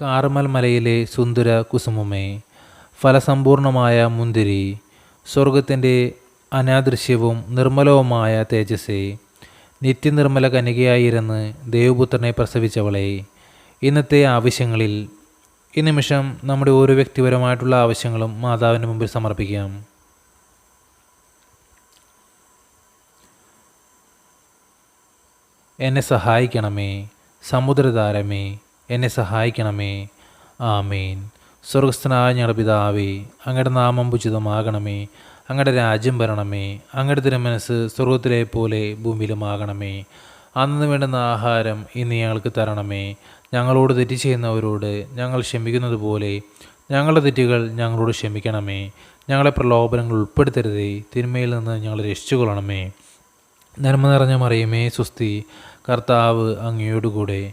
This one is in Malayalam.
കാർമൽ മലയിലെ സുന്ദര കുസുമമേ ഫലസമ്പൂർണമായ മുന്തിരി സ്വർഗത്തിന്റെ അനാദൃശ്യവും നിർമ്മലവുമായ തേജസ്സേ നിത്യനിർമ്മല കനികയായിരുന്ന് ദേവപുത്രനെ പ്രസവിച്ചവളെ ഇന്നത്തെ ആവശ്യങ്ങളിൽ ഈ നിമിഷം നമ്മുടെ ഓരോ വ്യക്തിപരമായിട്ടുള്ള ആവശ്യങ്ങളും മാതാവിന് മുമ്പിൽ സമർപ്പിക്കാം. എന്നെ സഹായിക്കണമേ സമുദ്രതാരമേ എന്നെ സഹായിക്കണമേ. ആമേൻ. സ്വർഗസ്ഥനായ ഞങ്ങളുടെ പിതാവേ അങ്ങയുടെ നാമം ഉചിതമാകണമേ. അങ്ങയുടെ രാജ്യം വരണമേ. അങ്ങയുടെ തിരുമനസ് സ്വർഗത്തിലെ പോലെ ഭൂമിയിലുമാകണമേ. അന്ന് വേണ്ടുന്ന ആഹാരം ഇന്ന് ഞങ്ങൾക്ക് തരണമേ. ഞങ്ങളോട് തെറ്റ് ചെയ്യുന്നവരോട് ഞങ്ങൾ ക്ഷമിക്കുന്നത് പോലെ ഞങ്ങളുടെ തെറ്റുകൾ ഞങ്ങളോട് ക്ഷമിക്കണമേ. ഞങ്ങളെ പ്രലോഭനങ്ങൾ ഉൾപ്പെടുത്തരുതേ. തിന്മയിൽ നിന്ന് ഞങ്ങൾ രക്ഷിച്ചുകൊള്ളണമേ. നന്മ നിറഞ്ഞ മറിയമേ സുസ്തി കർത്താവ് അങ്ങയോടുകൂടെ